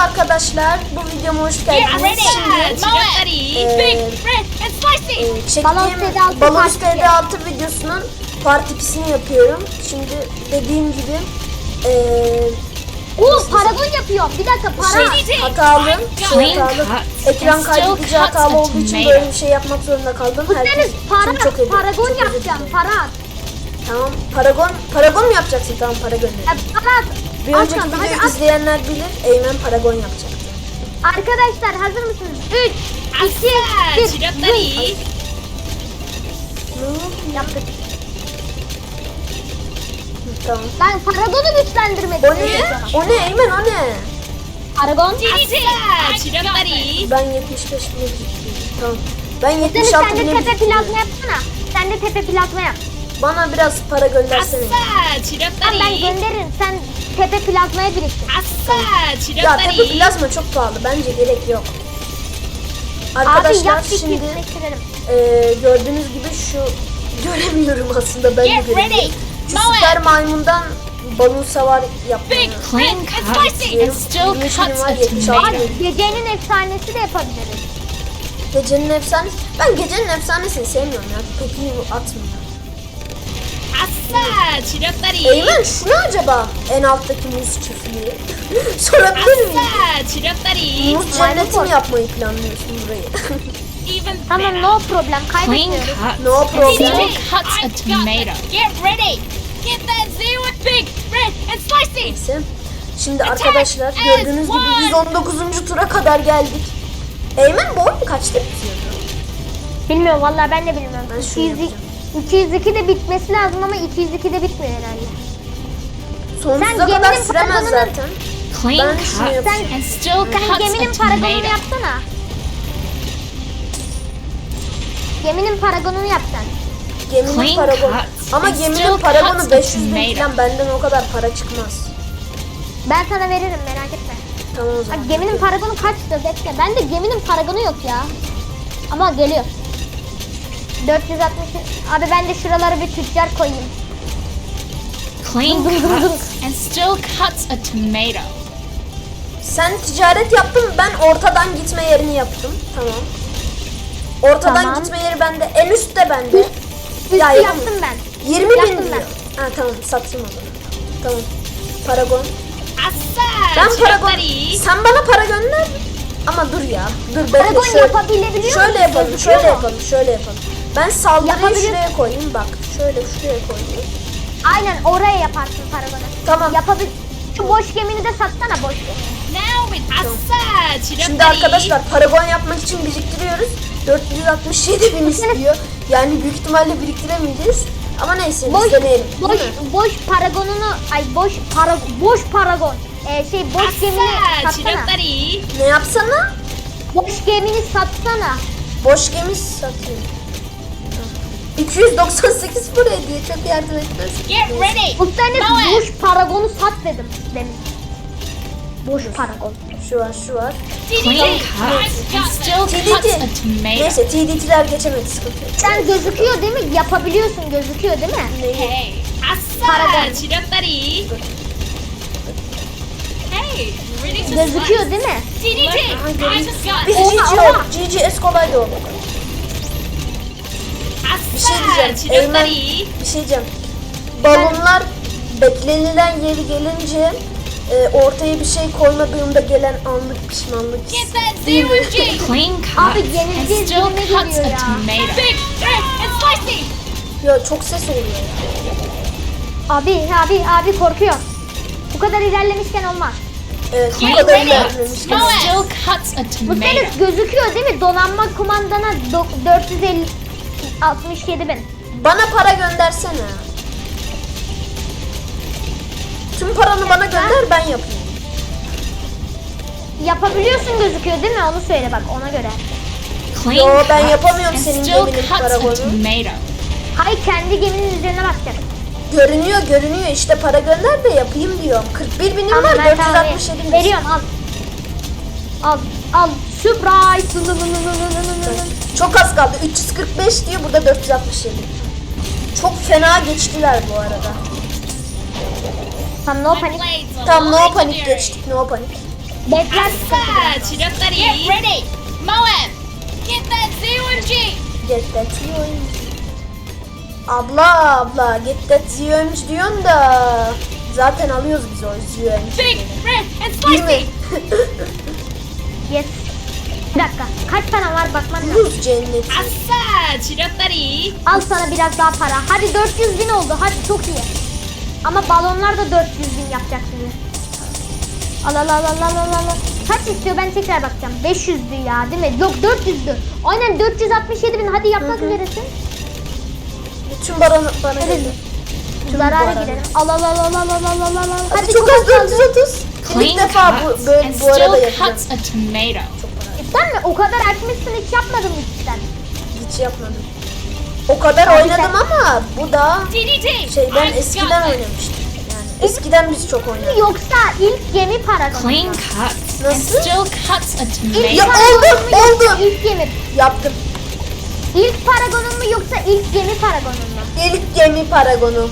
arkadaşlar. Bu videoma hoş geldiniz. Şimdi e, Balon çektiğim TD6 Balon part iki. TD6 videosunun part 2'sini yapıyorum. Şimdi dediğim gibi e, Oo paragon yapıyor. Bir dakika para. Şey- hatalı, şey hatalı. Ekran kaydedici hatalı olduğu için böyle bir şey yapmak zorunda kaldım. Herkes para, çok ederim. paragon Çok yapacağım. Para. Tamam. Paragon, paragon mu yapacaksın? Tamam paragon. Ya, para. Bir At önceki kanka, hadi videoyu izleyenler bilir. Eymen paragon yapacaktı. Arkadaşlar hazır mısınız? 3, 2, Asa! 1. Chirapari! Yaptık. Tamam. Ben paragonu güçlendirmedim. O ne? O ne Eymen o ne? Paragon. Ben 75 bine Tamam. Ben Seni 76 sen de bine tepe plazma yapsana. Sen de tepe plazma yap. Bana biraz para göndersene. Asa! Tamam ben gönderirim. Sen tepe plazmaya biriktir. Asa! Ya tepe plazma çok pahalı. Bence gerek yok. Abi Arkadaşlar yap bir şimdi e, gördüğünüz gibi şu göremiyorum aslında ben de Get göremiyorum. ready! Şu süper maymundan balon savar yapmayı. Big, clean, and spicy! And istiyorum. still 23 cuts benim var, a 76 tomato. benim. Gecenin efsanesi de yapabiliriz. Gecenin efsanesi. Ben gecenin efsanesini sevmiyorum ya. Pekini atmıyor. Asa! Chirapari! Eymen şu ne acaba? En alttaki muz çiftliği. Sorabilir miyim? Asa! Chirapari! Muz cenneti mi yapmayı planlıyorsun burayı? Even Tamam no problem. Cuts. No problem. Still cuts a tomato. Get ready. Get that zero with big, red, and spicy. Neyse. Şimdi Attack arkadaşlar gördüğünüz gibi one. 119. tura kadar geldik. Eymen bu oyun kaçta bitiyordu? Bilmiyorum vallahi ben de bilmiyorum. Ben şunu 200, yapacağım. 202 de bitmesi lazım ama 202 de bitmiyor herhalde. Sonsuza Sen kadar geminin süremez paragonunu- zaten. Clean Ben cuts şunu yapacağım. and still Sen cuts geminin a paragonunu tomato. yapsana. Geminin paragonunu yapsan. Geminin Clean paragonu. Ama geminin still paragonu cuts 500 bin tomato. falan benden o kadar para çıkmaz. Ben sana veririm merak etme. Tamam o Bak zaman. geminin paragonu kaçtı bekle. Ben de geminin paragonu yok ya. Ama geliyor. 460. Abi ben de şuralara bir tüccar koyayım. Clean cuts and still cuts a tomato. Sen ticaret yaptın ben ortadan gitme yerini yaptım. Tamam. Ortadan Tamam. gitme yeri bende. En üstte bende. Üstü Ya yaptım ben. 20 bin Yaptım diyor. Ha tamam satayım o zaman. Tamam. Paragon. Asa! Ben paragon. Chirapari! Sen bana para gönder. Ama dur ya. Dur bekle Paragon şöyle. yapabilebiliyor Şöyle musun? yapalım, şöyle mu? yapalım, şöyle yapalım. Ben saldırıyı Yapabilir- şuraya koyayım bak. Şöyle şuraya koyayım. Aynen oraya yaparsın paragonu. Tamam. Yapabil Şu boş gemini de satsana boş gemi. Now with Asa! Şimdi arkadaşlar paragon yapmak için biriktiriyoruz. 467 bin istiyor. Yani büyük ihtimalle biriktiremeyeceğiz. Ama neyse biz Boş deneyelim. boş Değil mi? boş paragonunu ay boş para boş paragon. Ee, şey boş gemini Asa! satsana. Ne yapsana? Boş gemini satsana. Boş gemi satayım. 298 buraya diye çok yardım etmez. Get ready. Bu Moe! boş paragonu sat dedim demin. Boş paragon. Şu var şu var. And still cuts a TDT. tomato. Neyse TDT'ler geçemedi sıkıntı yok. Sen gözüküyor değil mi? Yapabiliyorsun gözüküyor değil mi? Hey, Paragon. Asa, Chirapari. Hey, Gözüküyor değil mi? Biz Oha, GG oha. olduk. Olduk. Bir şey diyeceğim. Eymen Chirapari. bir şey diyeceğim. Balonlar beklenilen yeri gelince e, ortaya bir şey koymadığında gelen anlık pişmanlık Get hissi. that mi? zero G. Abi Abi yenileceğiz and still cuts geliyor a ya. tomato. Big, red, and spicy. Ya çok ses oluyor ya. Abi abi abi korkuyor. Bu kadar ilerlemişken olmaz. Evet bu kadar. And still cuts a Bu tomato. gözüküyor değil mi? Donanma kumandana do- 450 67 bin. Bana para göndersene. Tüm paranı bana gönder ben yapayım. Yapabiliyorsun gözüküyor değil mi? Onu söyle bak ona göre. Yo, ben yapamıyorum senin geminin cuts a paragonu. tomato. Hayır kendi geminin üzerine bakacak. Görünüyor görünüyor işte para gönder de yapayım diyorum. 41 binim Tamam var ben sana 467 bin. veriyorum al. Al al. Surprise. Çok az kaldı. 345 diyor burada 467. Çok fena geçtiler bu arada. Tam no panik. Tam no panik geçtik no panik. Bekler Asa, çocukları. Get ready. Moab, get that ZOMG. Get that ZOMG. Abla abla get that ZOMG diyorsun da zaten alıyoruz biz o ZOMG. Big, red, and spicy. Yes. Bir dakika. Kaç tane var bakmam lazım. Rus cenneti. Asa, çocukları. Al sana biraz daha para. Hadi 400 bin oldu. Hadi çok iyi. Ama balonlar da 400 bin yapacak şimdi. Al al al al al al al. Kaç istiyor ben tekrar bakacağım. 500'dü ya değil mi? Yok 400'dü. Aynen 467 bin. Hadi yapmak üzeresin. Bütün bana, bana geldi. Zarara para. girelim. Al al al al al al al al al. Hadi çok az kaldı. 430. İlk defa bu, böyle, bu arada still yapacağım. cuts a tomato. Cidden mi? O kadar açmışsın hiç yapmadım cidden. Hiç yapmadım. O kadar Abi oynadım sen- ama bu da şey ben eskiden oynamıştım. Yani eskiden biz çok oynadık. Yoksa ilk gemi paragonu. Clean cuts and Nasıl? still cuts a tomato. Ya oldu, oldu. İlk gemi. Yaptım. İlk paragonun mu yoksa ilk gemi paragonun mu? İlk gemi paragonu.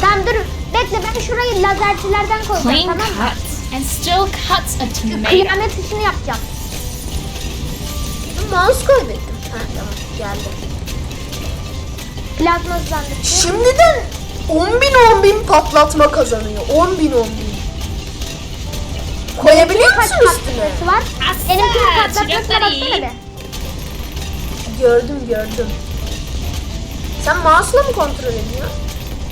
Tamam dur. Bekle ben şurayı lazercilerden koyacağım Clean tamam mı? cuts and still cuts a tomato. Kıyamet işini yapacağım. Mouse kaybettim. Ha tamam geldi. Plazma hızlandırıcı. Şimdiden 10 bin 10 bin patlatma kazanıyor. 10 bin 10 bin. Koyabiliyor Kaç musun üstüne? var? Asa, Benimkinin patlatmasına baksana be. Gördüm gördüm. Sen mouse'la mı kontrol ediyorsun?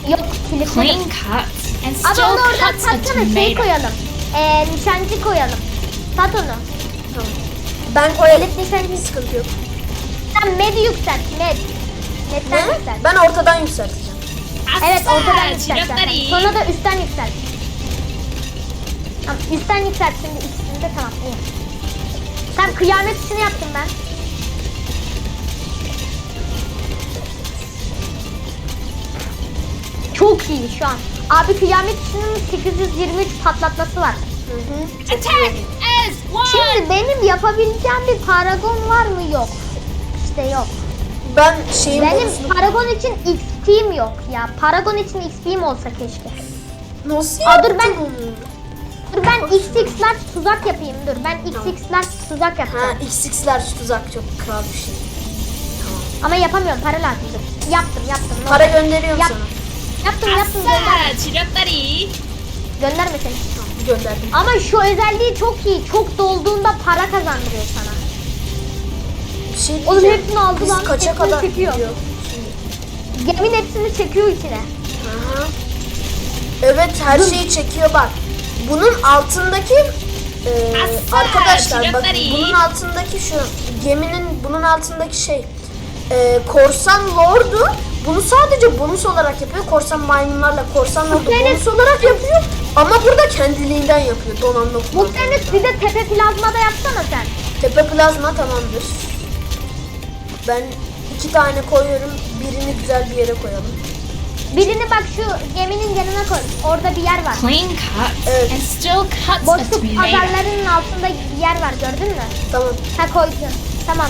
Yok Clean kilitledim. cuts and onu oradan cuts a şey tomato. koyalım. Ee, nişancı koyalım. Sat onu. Tamam. Ben koyarım. Elit nişancı. Sıkıntı yok. Sen med yükselt med. Medden Ne? yükselt. Ben ortadan yükselteceğim. Evet ortadan yükselt zaten. Sonra da üstten yükselt. Tamam üstten yükselt şimdi ikisini de tamam iyi. Tamam kıyamet işini yaptım ben. Çok iyi şu an. Abi kıyamet işinin 823 patlatması var. Hı hı. Attack. Şimdi benim yapabileceğim bir paragon var mı? Yok. İşte yok. Ben şeyin Benim bonusunu- paragon için XP'm yok ya. Paragon için XP'm olsa keşke. Nasıl Aa, dur ben- onu? Dur ben XX'ler tuzak yapayım dur. Ben XX'ler tuzak Ha yapacağım. XX'ler tuzak çok kral bir şey. Ama yapamıyorum para lazım dur. Yaptım yaptım. ne Para oldu? gönderiyorum Yap. sana. Yaptım yaptım gönderme. Asa, çocukları. Gönderme seni. Gönderdim. Ama şu özelliği çok iyi. Çok dolduğunda para kazandırıyor sana. Bir şey Oğlum diyeceğim. hepsini aldı Biz lan, kaça hepsini kadar çekiyor. gidiyor? Geminin hepsini çekiyor içine. Aha. Evet her şeyi çekiyor bak. Bunun altındaki e, arkadaşlar bak çocuklar iyi. bunun altındaki şu geminin bunun altındaki şey e, korsan lordu bunu sadece bonus olarak yapıyor. Korsan maymunlarla korsan lordu bonus olarak yapıyor. Ama burada kendiliğinden yapıyor donanma kullanıyor. Muhtemelen bir de tepe plazmada yapsana sen. Tepe plazma tamamdır. Ben iki tane koyuyorum. Birini güzel bir yere koyalım. Birini bak şu geminin yanına koy. Orada bir yer var. Clean cuts Evet. and still cuts a Boşluk pazarlarının altında bir yer var gördün mü? Tamam. Ha koydun. Tamam.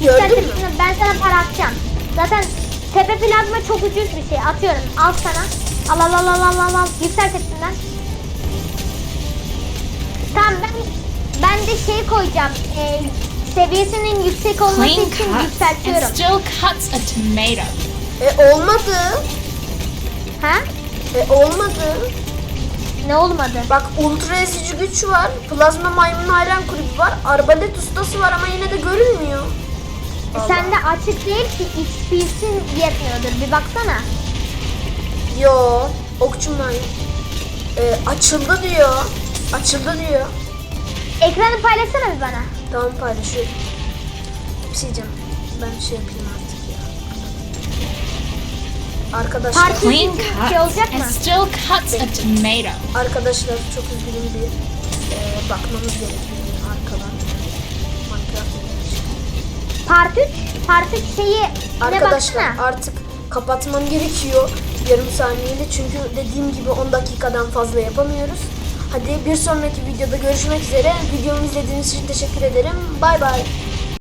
Gördün mü? Ben sana para atacağım. Zaten tepe plazma çok ucuz bir şey. Atıyorum. Al sana. Al al al al al al. al. Yükselt hepsinden. Tamam ben ben de şey koyacağım. Ee, seviyesinin yüksek olması Clean için cuts and yükseltiyorum. still cuts a tomato. E olmadı. Ha? E olmadı. Ne olmadı? Bak ultra ezici güç var. Plazma maymun hayran kulübü var. Arbalet ustası var ama yine de görünmüyor. Allah. Sende açık değil ki XP'sin yetmiyordur. Bir baksana. Yo. Okçu maymun. E, açıldı diyor. Açıldı diyor. Ekranı paylaşsana bir bana. Tamam paylaşıyorum. Bir şey diyeceğim. Ben şey yapayım artık ya. Arkadaşlar, Parti- Clean Şey olacak mı? and still cuts a tomato. arkadaşlar çok üzgünüm bir e, bakmamız gerekiyor Part 3. Part 3 şeyi Arkadaşlar baksana. artık kapatmam gerekiyor yarım saniyeli çünkü dediğim gibi 10 dakikadan fazla yapamıyoruz. Hadi bir sonraki videoda görüşmek üzere. Videomu izlediğiniz için teşekkür ederim. Bay bay.